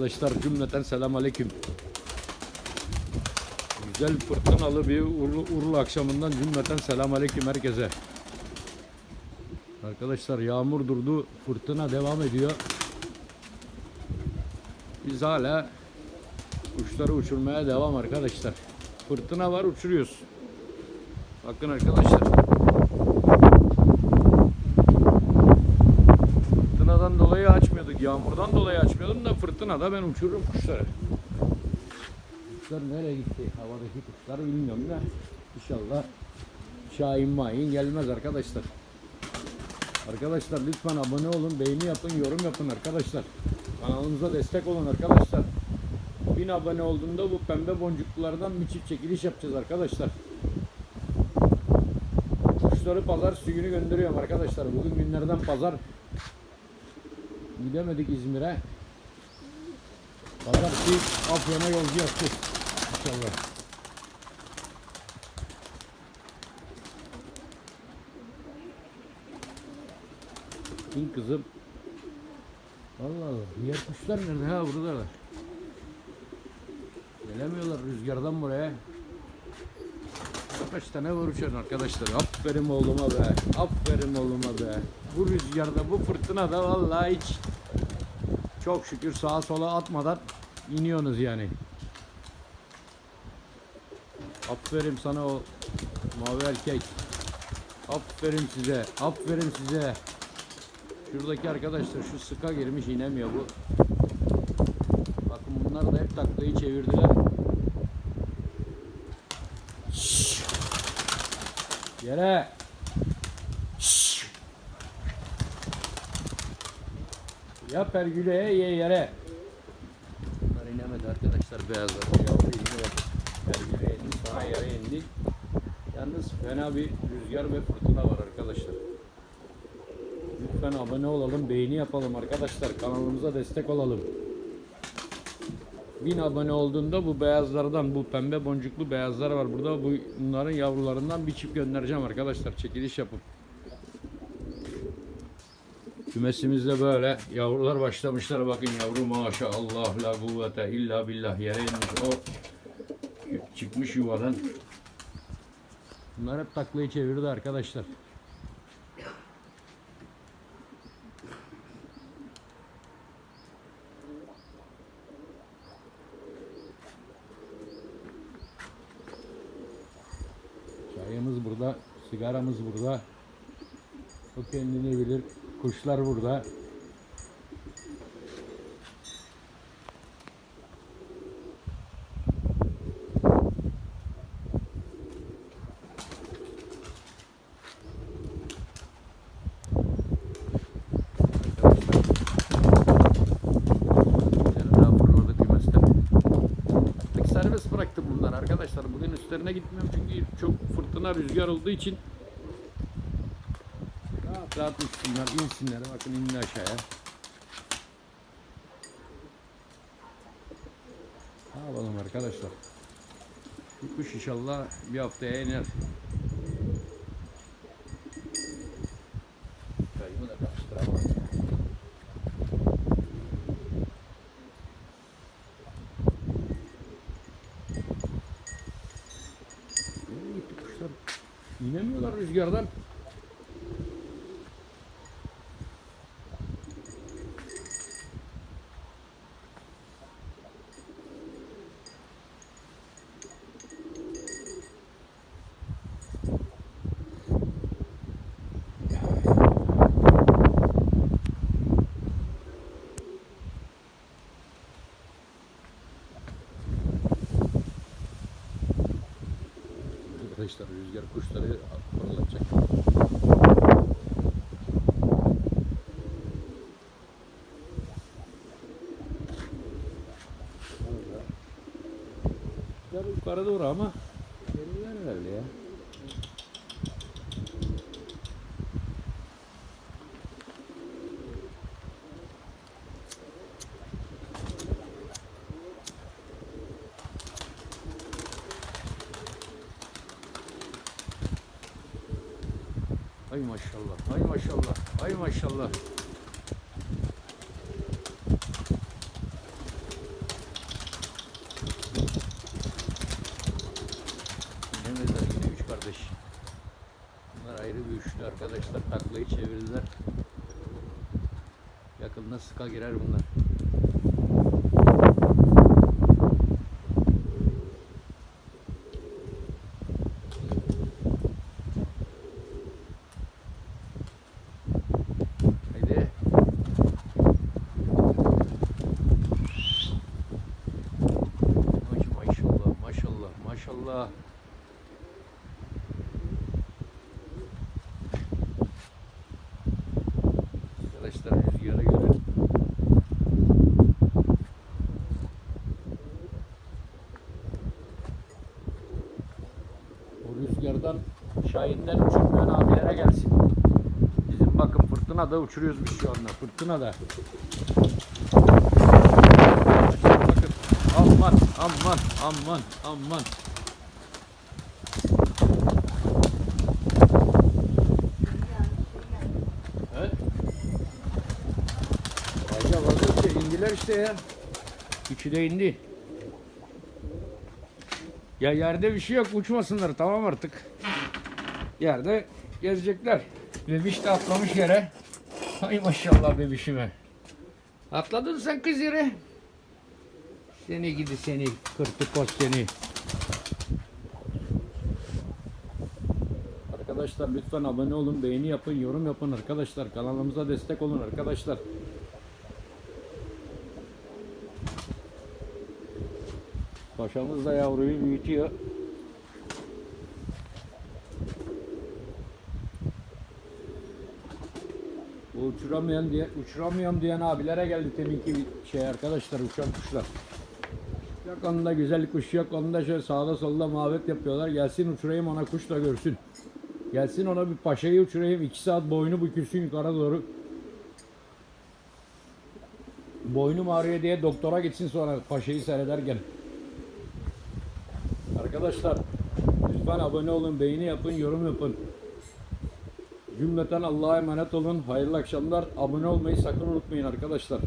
Arkadaşlar cümleten selam aleyküm. Güzel fırtınalı bir Urlu, Urlu akşamından cümleten selam aleyküm herkese. Arkadaşlar yağmur durdu, fırtına devam ediyor. Biz hala kuşları uçurmaya devam arkadaşlar. Fırtına var uçuruyoruz. Bakın arkadaşlar. Yağmurdan dolayı açmıyordum da fırtınada ben uçururum kuşları. Kuşlar nereye gitti? Havadaki kuşlar bilmiyorum da inşallah Şahin Mahin gelmez arkadaşlar. Arkadaşlar lütfen abone olun, beğeni yapın, yorum yapın arkadaşlar. Kanalımıza destek olun arkadaşlar. 1000 abone olduğunda bu pembe boncuklulardan bir çift çekiliş yapacağız arkadaşlar. Kuşları pazar suyunu gönderiyorum arkadaşlar. Bugün günlerden pazar. Gidemedik İzmir'e. Pazartesi Afyon'a yolcu yapacağız. İnşallah. Bin kızım. Allah Allah. Diğer kuşlar nerede? Ha buradalar. Gelemiyorlar rüzgardan buraya. Kaç tane var uçan arkadaşlar. Aferin oğluma be. Aferin oğluma be. Bu rüzgarda, bu fırtınada vallahi hiç çok şükür sağa sola atmadan iniyorsunuz yani. Aferin sana o mavi erkek. Aferin size. Aferin size. Şuradaki arkadaşlar şu sıka girmiş inemiyor bu. Bakın bunlar da hep taklayı çevirdiler. Şşş. Yere. Ya pergüleye ye yere. Bunlar inemedi arkadaşlar beyazlar. Yavru iniyor. Pergüleye indi. Sonra yere indi. Yalnız fena bir rüzgar ve fırtına var arkadaşlar. Lütfen abone olalım, beğeni yapalım arkadaşlar. Kanalımıza destek olalım. 1000 abone olduğunda bu beyazlardan, bu pembe boncuklu beyazlar var burada. Bu bunların yavrularından bir çift göndereceğim arkadaşlar. Çekiliş yapıp. Kümesimizde böyle yavrular başlamışlar. Bakın yavru maşallah la kuvvete illa billah yere inmiş. O çıkmış yuvadan. Bunlar hep taklayı çevirdi arkadaşlar. Çayımız burada, sigaramız burada. O kendini bilir. Kuşlar burada. Serbest bıraktım bunlar arkadaşlar. Bugün üstlerine gitmiyorum çünkü çok fırtına rüzgar olduğu için rahat uçsunlar, insinler. Bakın indi aşağıya. Ne yapalım arkadaşlar? Bu kuş inşallah bir haftaya iner. İnemiyorlar rüzgardan. Arkadaşlar rüzgar kuşları fırlatacak. Ya yukarı doğru ama geliyor herhalde ya. Hay maşallah, hay maşallah, hay maşallah. Yine mezar yine üç kardeş. Bunlar ayrı bir üçlü arkadaşlar. Taklayı çevirdiler. Yakında sıka girer bunlar. Maşallah. Arkadaşlar rüzgara göre o rüzgardan Şahin'den uçurmayan abilere gelsin. Bizim bakın fırtınada uçuruyoruz biz şu anda. Fırtınada. Bakın aman aman aman aman. Evet. İşte ya. Üçü de indi. Ya yerde bir şey yok uçmasınlar tamam artık. Yerde gezecekler. Bebiş de atlamış yere. Hay maşallah bebişime. Atladın sen kız yere. Seni gidi seni kırtıkos seni. Arkadaşlar lütfen abone olun, beğeni yapın, yorum yapın arkadaşlar. Kanalımıza destek olun arkadaşlar. Paşamız da yavruyu büyütüyor. Bu uçuramayan diye uçuramıyorum diyen abilere geldi teminki şey arkadaşlar uçan kuşlar. Yok onda güzel kuş yok onda şöyle sağda solda muhabbet yapıyorlar. Gelsin uçurayım ona kuş da görsün. Gelsin ona bir paşayı uçurayım. iki saat boynu bükülsün yukarı doğru. Boynum ağrıyor diye doktora gitsin sonra paşayı seyrederken. Arkadaşlar lütfen abone olun, beğeni yapın, yorum yapın. Cümleten Allah'a emanet olun. Hayırlı akşamlar. Abone olmayı sakın unutmayın arkadaşlar.